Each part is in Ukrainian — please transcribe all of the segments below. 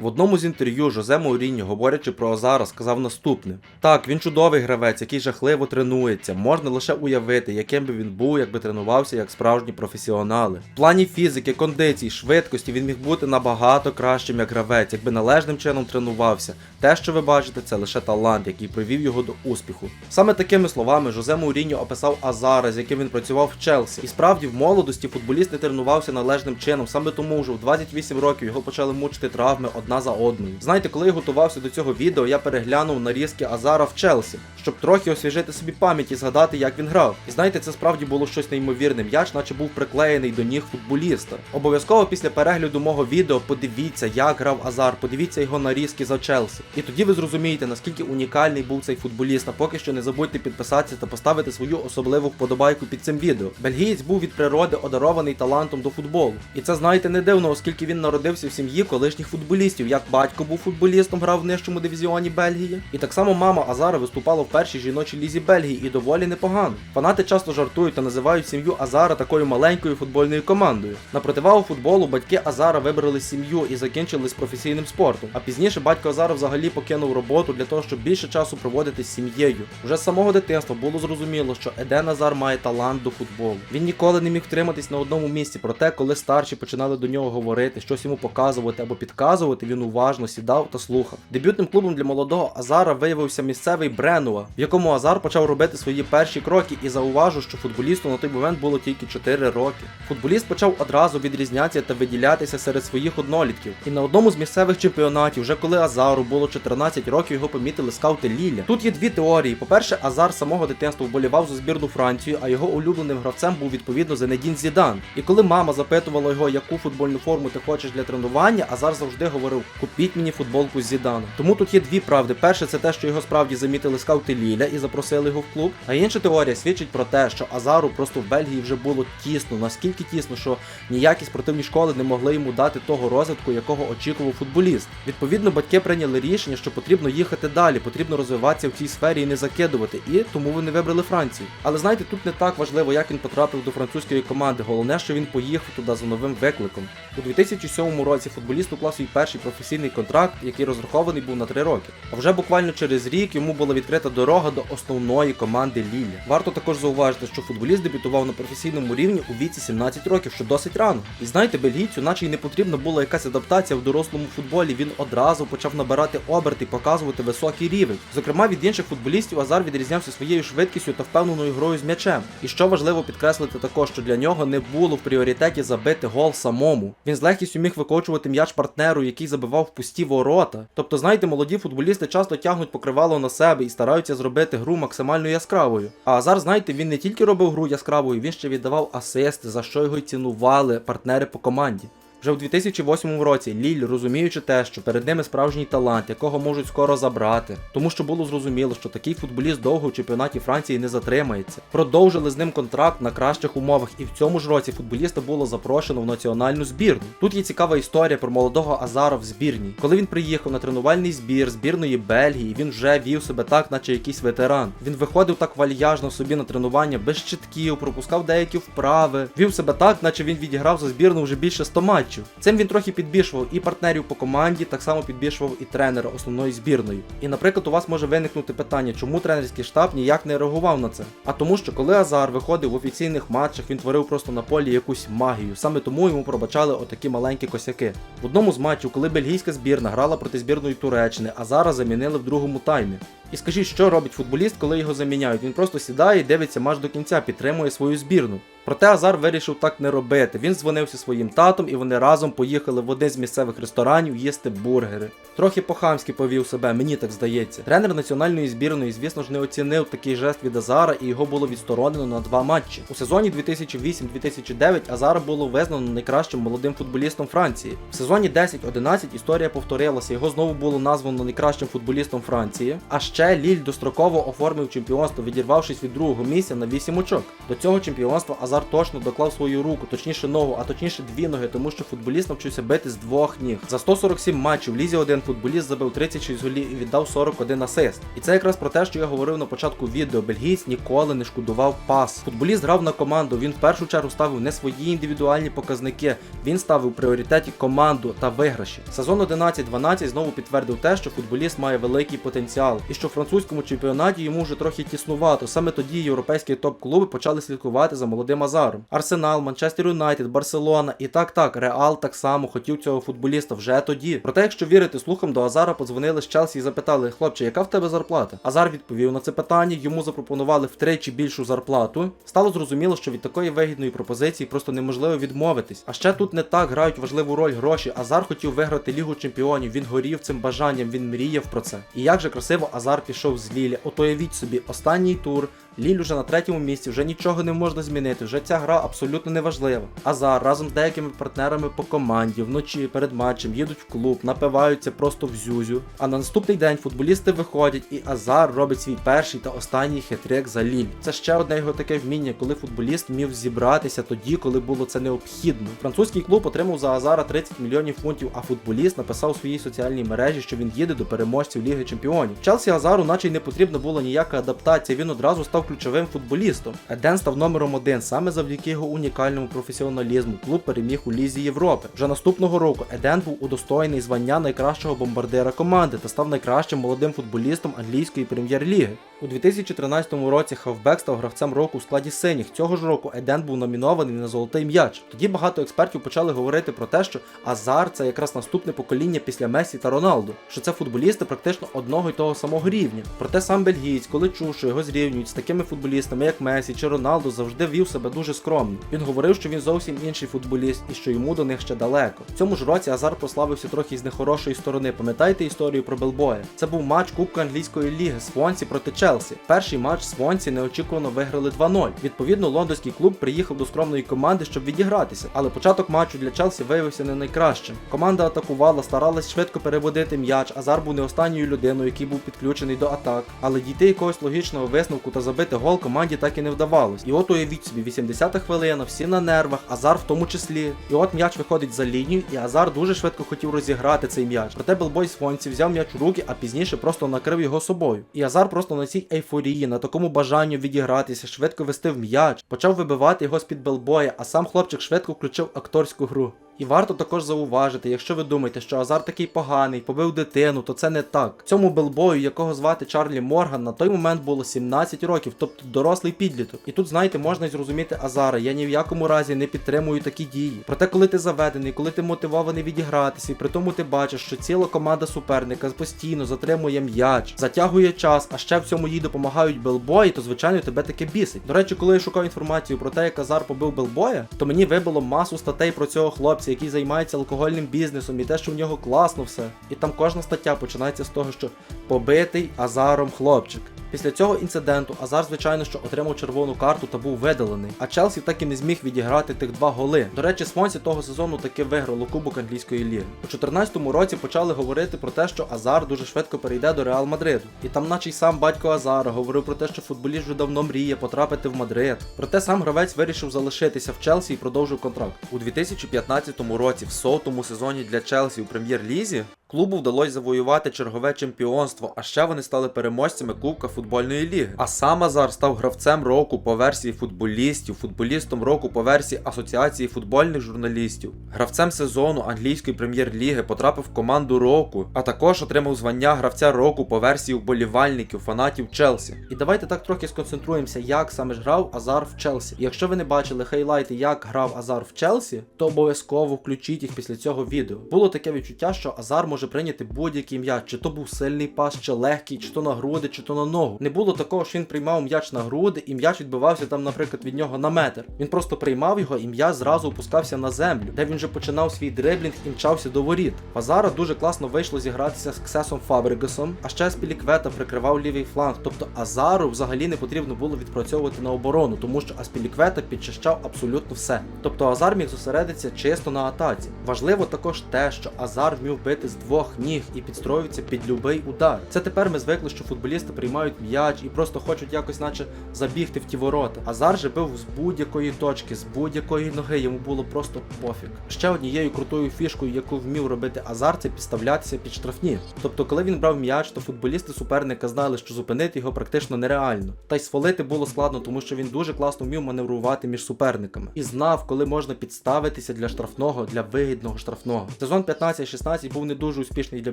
В одному з інтерв'ю Жозе Мауріньо, говорячи про Азара, сказав наступне: Так, він чудовий гравець, який жахливо тренується. Можна лише уявити, яким би він був, якби тренувався як справжні професіонали. В плані фізики, кондиції, швидкості він міг бути набагато кращим як гравець, якби належним чином тренувався. Те, що ви бачите, це лише талант, який привів його до успіху. Саме такими словами Жозе Мауріньо описав Азара, з яким він працював в Челсі. І справді в молодості футболіст не тренувався належним чином. Саме тому вже в 28 років його почали мучити травми одна за одною. Знаєте, коли я готувався до цього відео, я переглянув нарізки Азара в Челсі, щоб трохи освіжити собі пам'ять і згадати, як він грав. І знаєте, це справді було щось неймовірне. М'яч, наче був приклеєний до ніг футболіста. Обов'язково після перегляду мого відео подивіться, як грав Азар, подивіться його нарізки за Челсі. І тоді ви зрозумієте, наскільки унікальний був цей футболіст. А поки що не забудьте підписатися та поставити свою особливу вподобайку під цим відео. Бельгієць був від природи одарований талантом до футболу. І це знаєте не дивно, оскільки він народився в сім'ї колишніх футболістів. Як батько був футболістом, грав в нижчому дивізіоні Бельгії. І так само мама Азара виступала в першій жіночій лізі Бельгії і доволі непогано. Фанати часто жартують та називають сім'ю Азара такою маленькою футбольною командою. На противагу футболу батьки Азара вибрали сім'ю і закінчили з професійним спортом. А пізніше батько Азара взагалі покинув роботу для того, щоб більше часу проводити з сім'єю. Вже з самого дитинства було зрозуміло, що Еден Азар має талант до футболу. Він ніколи не міг втриматись на одному місці. Проте, коли старші починали до нього говорити, щось йому показувати або підказувати, він уважно сідав та слухав. Дебютним клубом для молодого Азара виявився місцевий Бренуа, в якому Азар почав робити свої перші кроки і зауважив, що футболісту на той момент було тільки 4 роки. Футболіст почав одразу відрізнятися та виділятися серед своїх однолітків. І на одному з місцевих чемпіонатів, вже коли Азару було 14 років, його помітили скаути Ліля. Тут є дві теорії. По-перше, Азар самого дитинства вболівав за збірну Францію, а його улюбленим гравцем був відповідно Зенедін Зідан. І коли мама запитувала його, яку футбольну форму ти хочеш для тренування, Азар завжди говорив: купіть мені футболку з Зідана. Тому тут є дві правди. Перше, це те, що його справді замітили скаути Ліля і запросили його в клуб. А інша теорія свідчить про те, що Азару просто в Бельгії вже було тісно, наскільки тісно, що ніякі спортивні школи не могли йому дати того розвитку, якого очікував футболіст. Відповідно, батьки прийняли рішення, що потрібно їхати далі, потрібно розвиватися в цій сфері і не закидувати. І тому вони вибрали Францію. Але знаєте, тут не так важливо, як він потрапив до французької команди. Головне, що він поїхав туди за новим викликом. У 2007 році футболіст уклав свій перший професійний контракт, який розрахований був на 3 роки. А вже буквально через рік йому була відкрита дорога до основної команди Лілля. Варто також зауважити, що футболіст дебютував на професійному рівні у віці 17 років, що досить рано. І знаєте, бельгійцю, наче й не потрібна була якась адаптація в дорослому футболі. Він одразу почав набирати оберти і показувати високий рівень. Зокрема, від інших футболістів Азар відрізнявся своєю швидкістю та впевненою грою з м'ячем. І що важливо підкреслити також, що для нього не було в пріоритеті забити гол самому. Він з легкістю міг викочувати м'яч партнеру, який забивав в пусті ворота. Тобто, знаєте, молоді футболісти часто тягнуть покривало на себе і стараються зробити гру максимально яскравою. А Азар, знаєте, він не тільки робив гру яскравою, він ще віддавав асисти, за що його й цінували партнери по команді. Вже в 2008 році Ліль, розуміючи те, що перед ними справжній талант, якого можуть скоро забрати, тому що було зрозуміло, що такий футболіст довго в чемпіонаті Франції не затримається. Продовжили з ним контракт на кращих умовах, і в цьому ж році футболіста було запрошено в національну збірну. Тут є цікава історія про молодого Азара в збірній. Коли він приїхав на тренувальний збір збірної Бельгії, він вже вів себе так, наче якийсь ветеран. Він виходив так вальяжно собі на тренування без щитків, пропускав деякі вправи, вів себе так, наче він відіграв за збірну вже більше 100 матчів. Цим він трохи підбільшував і партнерів по команді, так само підбільшував і тренера основної збірної. І, наприклад, у вас може виникнути питання, чому тренерський штаб ніяк не реагував на це. А тому, що коли Азар виходив в офіційних матчах, він творив просто на полі якусь магію. Саме тому йому пробачали отакі маленькі косяки. В одному з матчів, коли бельгійська збірна грала проти збірної Туреччини, Азара замінили в другому таймі. І скажіть, що робить футболіст, коли його заміняють? Він просто сідає і дивиться матч до кінця, підтримує свою збірну. Проте Азар вирішив так не робити. Він дзвонився своїм татом, і вони разом поїхали в один з місцевих ресторанів їсти бургери. Трохи по-хамськи повів себе, мені так здається. Тренер національної збірної, звісно ж, не оцінив такий жест від Азара, і його було відсторонено на два матчі. У сезоні 2008-2009 Азара було визнано найкращим молодим футболістом Франції. В сезоні 10-11 історія повторилася. Його знову було названо найкращим футболістом Франції. А ще Ліль достроково оформив чемпіонство, відірвавшись від другого місця на 8 очок. До цього чемпіонства Азар точно доклав свою руку, точніше ногу, а точніше дві ноги, тому що футболіст навчився бити з двох ніг. За 147 матчів Лізі 1 футболіст забив 36 голів і віддав 41 асист. І це якраз про те, що я говорив на початку відео. Бельгієць ніколи не шкодував пас. Футболіст грав на команду. Він в першу чергу ставив не свої індивідуальні показники. Він ставив у пріоритеті команду та виграші. Сезон 11-12 знову підтвердив те, що футболіст має великий потенціал, і що в французькому чемпіонаті йому вже трохи тіснувато. Саме тоді європейські топ-клуби почали слідкувати за молодим Азаром. Арсенал, Манчестер Юнайтед, Барселона і так так, Реал так само хотів цього футболіста вже тоді. Проте, якщо вірити слухам, до Азара подзвонили з Челсі і запитали: хлопче, яка в тебе зарплата? Азар відповів на це питання, йому запропонували втричі більшу зарплату. Стало зрозуміло, що від такої вигідної пропозиції просто неможливо відмовитись. А ще тут не так грають важливу роль гроші. Азар хотів виграти Лігу Чемпіонів. Він горів цим бажанням, він мріяв про це. І як же красиво Азар пішов з Ліля. От уявіть собі, останній тур. Ліль уже на третьому місці, вже нічого не можна змінити, вже ця гра абсолютно не важлива. Азар разом з деякими партнерами по команді вночі перед матчем їдуть в клуб, напиваються просто в зюзю. А на наступний день футболісти виходять, і Азар робить свій перший та останній хитрик за Ліль. Це ще одне його таке вміння, коли футболіст вмів зібратися тоді, коли було це необхідно. Французький клуб отримав за Азара 30 мільйонів фунтів, а футболіст написав у своїй соціальній мережі, що він їде до переможців Ліги Чемпіонів. Челсі Азару, наче й не потрібна була ніяка адаптація. Він одразу став ключовим футболістом. Еден став номером один саме завдяки його унікальному професіоналізму. Клуб переміг у Лізі Європи. Вже наступного року Еден був удостоєний звання найкращого бомбардира команди та став найкращим молодим футболістом англійської прем'єр-ліги. У 2013 році Хавбек став гравцем року у складі синіх. Цього ж року Еден був номінований на золотий м'яч. Тоді багато експертів почали говорити про те, що Азар це якраз наступне покоління після Месі та Роналду, що це футболісти практично одного й того самого рівня. Проте сам бельгієць, коли чув, що його зрівнюють з такими футболістами, як Месі чи Роналду, завжди вів себе дуже скромно. Він говорив, що він зовсім інший футболіст і що йому до них ще далеко. В цьому ж році Азар прославився трохи з нехорошої сторони. Пам'ятаєте історію про Белбоя? Це був матч Кубка англійської ліги Свонсі проти Челсі. Перший матч Свонсі неочікувано виграли 2-0. Відповідно, лондонський клуб приїхав до скромної команди, щоб відігратися, але початок матчу для Челсі виявився не найкращим. Команда атакувала, старалась швидко переводити м'яч. Азар був не останньою людиною, який був підключений до атак. Але дійти якогось логічного висновку та забити гол команді так і не вдавалось. І от уявіть собі, 80-та хвилина, всі на нервах, Азар в тому числі. І от м'яч виходить за лінію, і Азар дуже швидко хотів розіграти цей м'яч. Проте Белбой Свонсі взяв м'яч у руки, а пізніше просто накрив його собою. І Азар просто на цій ейфорії, на такому бажанню відігратися, швидко вести в м'яч, почав вибивати його з-під Белбоя, а сам хлопчик швидко включив акторську гру. І варто також зауважити, якщо ви думаєте, що Азар такий поганий, побив дитину, то це не так. Цьому белбою, якого звати Чарлі Морган, на той момент було 17 років, тобто дорослий підліток. І тут, знаєте, можна зрозуміти Азара. Я ні в якому разі не підтримую такі дії. Проте, коли ти заведений, коли ти мотивований відігратися, і при тому ти бачиш, що ціла команда суперника постійно затримує м'яч, затягує час, а ще в цьому їй допомагають белбої, то звичайно тебе таке бісить. До речі, коли я шукав інформацію про те, як Азар побив белбоя, то мені вибило масу статей про цього хлопця, який займається алкогольним бізнесом, і те, що в нього класно все. І там кожна стаття починається з того, що побитий Азаром хлопчик. Після цього інциденту Азар, звичайно, що отримав червону карту та був видалений. А Челсі так і не зміг відіграти тих два голи. До речі, Свонсі того сезону таки виграло Кубок англійської ліги. У 2014 році почали говорити про те, що Азар дуже швидко перейде до Реал Мадриду. І там, наче й сам батько Азара, говорив про те, що футболіст вже давно мріє потрапити в Мадрид. Проте сам гравець вирішив залишитися в Челсі і продовжив контракт. У 2015 році, в сотому сезоні для Челсі у прем'єр-лізі, Клубу вдалося завоювати чергове чемпіонство, а ще вони стали переможцями Кубка футбольної ліги. А сам Азар став гравцем року по версії футболістів, футболістом року по версії Асоціації футбольних журналістів, гравцем сезону англійської прем'єр-ліги потрапив в команду року, а також отримав звання гравця року по версії вболівальників, фанатів Челсі. І давайте так трохи сконцентруємося, як саме ж грав Азар в Челсі. Якщо ви не бачили хайлайти, як грав Азар в Челсі, то обов'язково включіть їх після цього відео. Було таке відчуття, що Азар може прийняти будь-який м'яч, чи то був сильний пас, чи легкий, чи то на груди, чи то на ногу. Не було такого, що він приймав м'яч на груди, і м'яч відбивався там, наприклад, від нього на метр. Він просто приймав його, і м'яч зразу опускався на землю, де він вже починав свій дриблінг і мчався до воріт. Азара дуже класно вийшло зігратися з Ксесом Фабригасом, а ще Аспіліквета прикривав лівий фланг. Тобто Азару взагалі не потрібно було відпрацьовувати на оборону, тому що Аспіліквета підчищав абсолютно все. Тобто Азар міг зосередитися чисто на атаці. Важливо також те, що Азар вмів бити з двох двох ніг і підстроюється під любий удар. Це тепер ми звикли, що футболісти приймають м'яч і просто хочуть якось, наче забігти в ті ворота. Азар же бив з будь-якої точки, з будь-якої ноги. Йому було просто пофіг. Ще однією крутою фішкою, яку вмів робити Азар, це підставлятися під штрафні. Тобто, коли він брав м'яч, то футболісти суперника знали, що зупинити його практично нереально. Та й свалити було складно, тому що він дуже класно вмів маневрувати між суперниками і знав, коли можна підставитися для штрафного, для вигідного штрафного. Сезон 15-16 був не дуже успішний для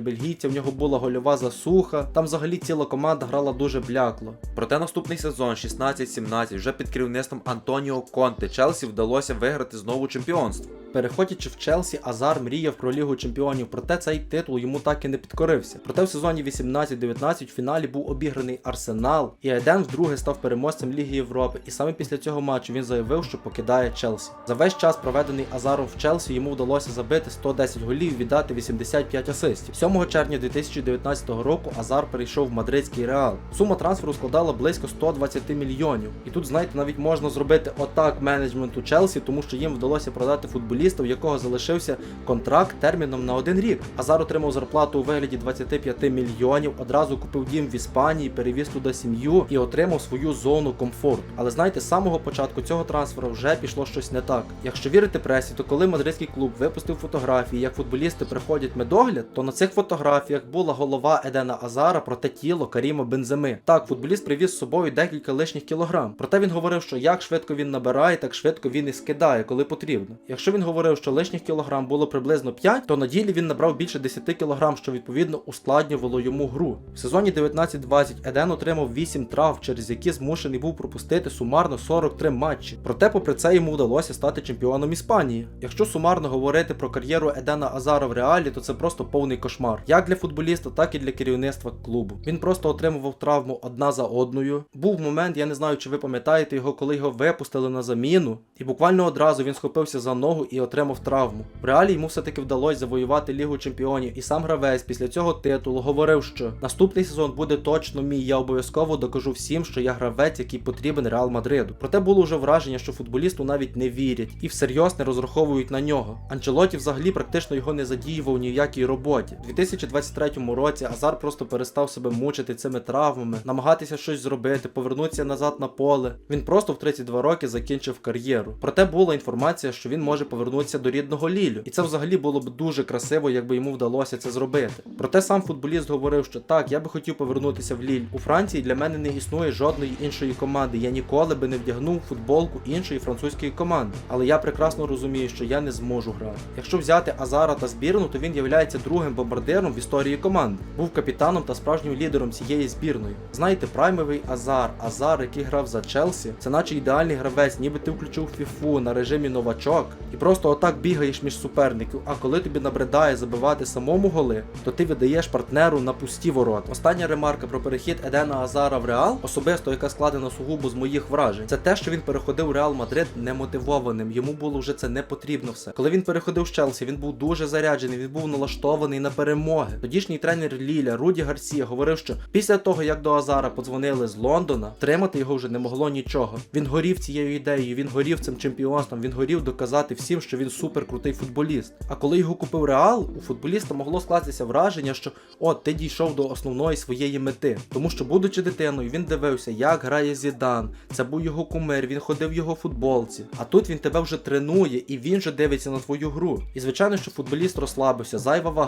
бельгійця. В нього була гольова засуха. Там взагалі ціла команда грала дуже блякло. Проте наступний сезон, 16-17, вже під керівництвом Антоніо Конте, Челсі вдалося виграти знову чемпіонство. Переходячи в Челсі, Азар мріяв про Лігу Чемпіонів, проте цей титул йому так і не підкорився. Проте в сезоні 18-19 в фіналі був обіграний Арсенал, і Еден вдруге став переможцем Ліги Європи. І саме після цього матчу він заявив, що покидає Челсі. За весь час, проведений Азаром в Челсі, йому вдалося забити 110 голів віддати 85 асистів. 7 червня 2019 року Азар перейшов в мадридський реал. Сума трансферу складала близько 120 мільйонів. І тут, знаєте, навіть можна зробити отак менеджменту Челсі, тому що їм вдалося продати футболіста, у якого залишився контракт терміном на один рік. Азар отримав зарплату у вигляді 25 мільйонів, одразу купив дім в Іспанії, перевіз туди сім'ю і отримав свою зону комфорту. Але знаєте, з самого початку цього трансферу вже пішло щось не так. Якщо вірити пресі, то коли мадридський клуб випустив фотографії, як футболісти приходять медогляд, то на цих фотографіях була голова Едена Азара проте тіло Каріма Бенземи. Так, футболіст привіз з собою декілька лишніх кілограм. Проте він говорив, що як швидко він набирає, так швидко він і скидає, коли потрібно. Якщо він говорив, що лишніх кілограм було приблизно 5, то на ділі він набрав більше 10 кілограм, що відповідно ускладнювало йому гру. В сезоні 19-20 Еден отримав 8 трав, через які змушений був пропустити сумарно 43 матчі. Проте, попри це, йому вдалося стати чемпіоном Іспанії. Якщо сумарно говорити про кар'єру Едена Азара в реалі, то це просто повний кошмар. Як для футболіста, так і для керівництва клубу. Він просто отримував травму одна за одною. Був момент, я не знаю, чи ви пам'ятаєте його, коли його випустили на заміну, і буквально одразу він схопився за ногу і отримав травму. В реалі йому все-таки вдалося завоювати Лігу Чемпіонів, і сам гравець після цього титулу говорив, що наступний сезон буде точно мій. Я обов'язково докажу всім, що я гравець, який потрібен Реал Мадриду. Проте було вже враження, що футболісту навіть не вірять і всерйоз не розраховують на нього. Анчелоті взагалі практично його не задіював ні в якій роботі. У 2023 році Азар просто перестав себе мучити цими травмами, намагатися щось зробити, повернутися назад на поле. Він просто в 32 роки закінчив кар'єру. Проте була інформація, що він може повернутися до рідного Лілю, і це взагалі було б дуже красиво, якби йому вдалося це зробити. Проте сам футболіст говорив, що так, я би хотів повернутися в Ліль. У Франції для мене не існує жодної іншої команди. Я ніколи би не вдягнув футболку іншої французької команди. Але я прекрасно розумію, що я не зможу грати. Якщо взяти Азара та збірну, то він являється другим бомбардиром в історії команди. Був капітаном та справжнім лідером цієї збірної. Знаєте, праймовий Азар, Азар, який грав за Челсі, це наче ідеальний гравець, ніби ти включив фіфу на режимі новачок і просто отак бігаєш між суперників. А коли тобі набридає забивати самому голи, то ти видаєш партнеру на пусті ворота. Остання ремарка про перехід Едена Азара в Реал, особисто яка складена сугубо з моїх вражень, це те, що він переходив в Реал Мадрид немотивованим. Йому було вже це не потрібно все. Коли він переходив з Челсі, він був дуже заряджений, він був налаштований на перемоги. Тодішній тренер Ліля Руді Гарсія говорив, що після того, як до Азара подзвонили з Лондона, тримати його вже не могло нічого. Він горів цією ідеєю, він горів цим чемпіонством, він горів доказати всім, що він супер крутий футболіст. А коли його купив Реал, у футболіста могло скластися враження, що от ти дійшов до основної своєї мети. Тому що, будучи дитиною, він дивився, як грає Зідан. Це був його кумир, він ходив в його футболці. А тут він тебе вже тренує і він же дивиться на твою гру. І звичайно, що футболіст розслабився, зайва вага,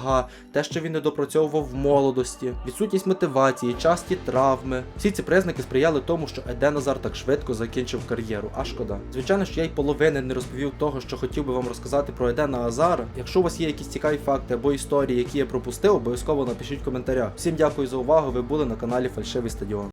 те, що він не допрацьовував в молодості, відсутність мотивації, часті травми. Всі ці признаки сприяли тому, що Еден Азар так швидко закінчив кар'єру. А шкода. Звичайно, що я й половини не розповів того, що хотів би вам розказати про Едена Азара. Якщо у вас є якісь цікаві факти або історії, які я пропустив, обов'язково напишіть в коментарях. Всім дякую за увагу. Ви були на каналі Фальшивий Стадіон.